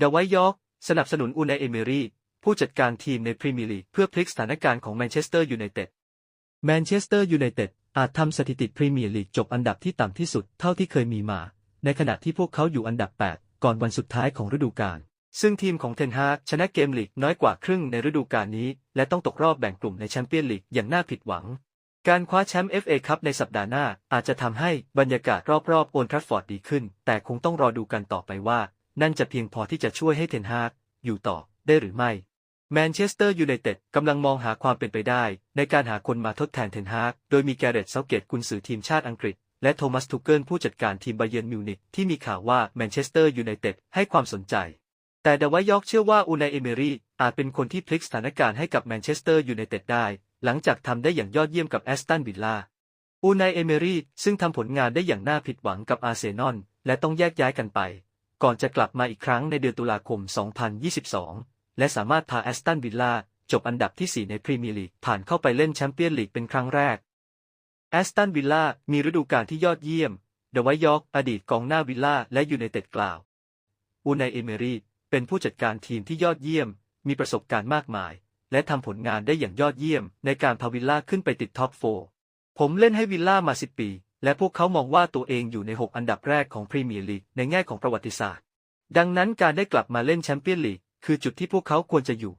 ดาไวยอร์กสนับสนุนอูนายเอเมรีผู้จัดการทีมในพรีเมียร์ลีกเพื่อพลิกสถานการณ์ของแมนเชสเตอร์ยูไนเต็ด แมนเชสเตอร์ยูไนเต็ดอาจทำสถิติพรีเมียร์ลีกจบอันดับที่ต่ำที่สุดเท่าที่เคยมีมา ในขณะที่พวกเขาอยู่อันดับ 8 ก่อนวันสุดท้ายของฤดูกาล ซึ่งทีมของเทนฮากชนะเกมลีกน้อยกว่าครึ่งในฤดูกาลนี้ และต้องตกรอบแบ่งกลุ่มในแชมเปี้ยนลีกอย่างน่าผิดหวัง การคว้าแชมป์ FA คัพในสัปดาห์หน้าอาจจะทำให้บรรยากาศรอบๆโอลด์แทราฟฟอร์ดดีขึ้น แต่คงต้องรอดูกันต่อไปว่า นั่นจะเพียงพอที่จะช่วยให้เทนฮากอยู่ต่อได้หรือไม่ แมนเชสเตอร์ยูไนเต็ดกำลังมองหาความเป็นไปได้ ในการหาคนมาทดแทนเทนฮากโดยมีแกเรตเซาเกตกุนซือทีมชาติอังกฤษ และโทมัสทูเกิลผู้จัดการทีมไบเยิร์นมิวนิกที่มีข่าวว่าแมนเชสเตอร์ยูไนเต็ดให้ความสนใจ แต่ดาวายอกเชื่อว่าอูนายเอเมรีอาจเป็นคนที่พลิกสถานการณ์ให้กับแมนเชสเตอร์ยูไนเต็ดได้ หลังจากทำได้อย่างยอดเยี่ยมกับแอสตันวิลล่าอูนายเอเมรีซึ่งทำผลงานได้อย่างน่าผิดหวังกับอาร์เซนอลและต้องแยกย้ายกันไป ก่อนจะกลับมาอีกครั้งในเดือนตุลาคม 2022 และสามารถพาแอสตันวิลล่าจบอันดับที่ 4 ในพรีเมียร์ลีกผ่านเข้าไปเล่นแชมเปี้ยนลีกเป็นครั้งแรก แอสตันวิลล่ามีฤดูกาลที่ยอดเยี่ยม เดวายอกอดีตกองหน้าวิลล่าและยูไนเต็ดกล่าว อูนายเอเมรีเป็นผู้จัดการทีมที่ยอดเยี่ยม มีประสบการณ์มากมาย และทำผลงานได้อย่างยอดเยี่ยมในการพาวิลล่าขึ้นไปติดท็อปโฟผมเล่นให้วิลล่ามา10ปี และพวกเขามองว่าตัวเองอยู่ใน 6 อันดับแรกของพรีเมียร์ลีกในแง่ของประวัติศาสตร์ ดังนั้นการได้กลับมาเล่นแชมเปี้ยนลีกคือจุดที่พวกเขาควรจะอยู่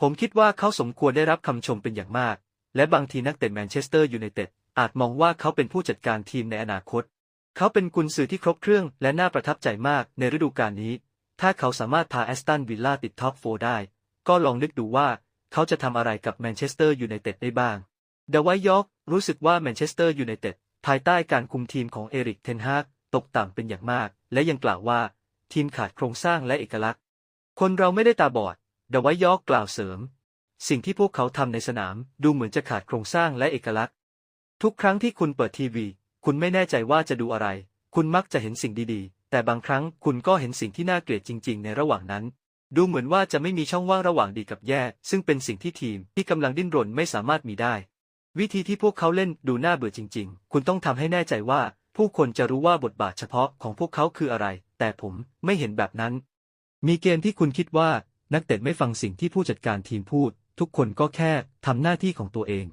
ผมคิดว่าเขาสมควรได้รับคำชมเป็นอย่างมาก และบางทีนักเตะแมนเชสเตอร์ยูไนเต็ดอาจมองว่าเขาเป็นผู้จัดการทีมในอนาคต เขาเป็นกุนซือที่ครบเครื่องและน่าประทับใจมากในฤดูกาลนี้ ถ้าเขาสามารถพาแอสตันวิลล่าติดท็อปโฟได้ ก็ลองนึกดูว่าเขาจะทำอะไรกับแมนเชสเตอร์ยูไนเต็ดได้บ้าง เดวายยอร์กรู้สึกว่าแมนเชสเตอร์ยูไนเต็ด ภายใต้การคุมทีมของเอริกเทนฮากตกต่ำเป็นอย่างมาก และยังกล่าวว่า ทีมขาดโครงสร้างและเอกลักษณ์ คนเราไม่ได้ตาบอดดวายยอกกล่าวเสริม สิ่งที่พวกเขาทำในสนามดูเหมือนจะขาดโครงสร้างและเอกลักษณ์ ทุกครั้งที่คุณเปิดทีวี คุณไม่แน่ใจว่าจะดูอะไร คุณมักจะเห็นสิ่งดีๆ แต่บางครั้งคุณก็เห็นสิ่งที่น่าเกลียดจริง ๆ ในระหว่างนั้นดูเหมือนว่าจะไม่มีช่องว่างระหว่างดีกับแย่ ซึ่งเป็นสิ่งที่ทีมที่กำลังดิ้นรนไม่สามารถมีได้ วิธีที่พวกเขาเล่นดูน่าเบื่อจริง ๆ คุณต้องทำให้แน่ใจว่า ผู้คนจะรู้ว่าบทบาทเฉพาะของพวกเขาคืออะไร แต่ผมไม่เห็นแบบนั้น มีเกมที่คุณคิดว่านักเตะไม่ฟังสิ่งที่ผู้จัดการทีมพูด ทุกคนก็แค่ทำหน้าที่ของตัวเอง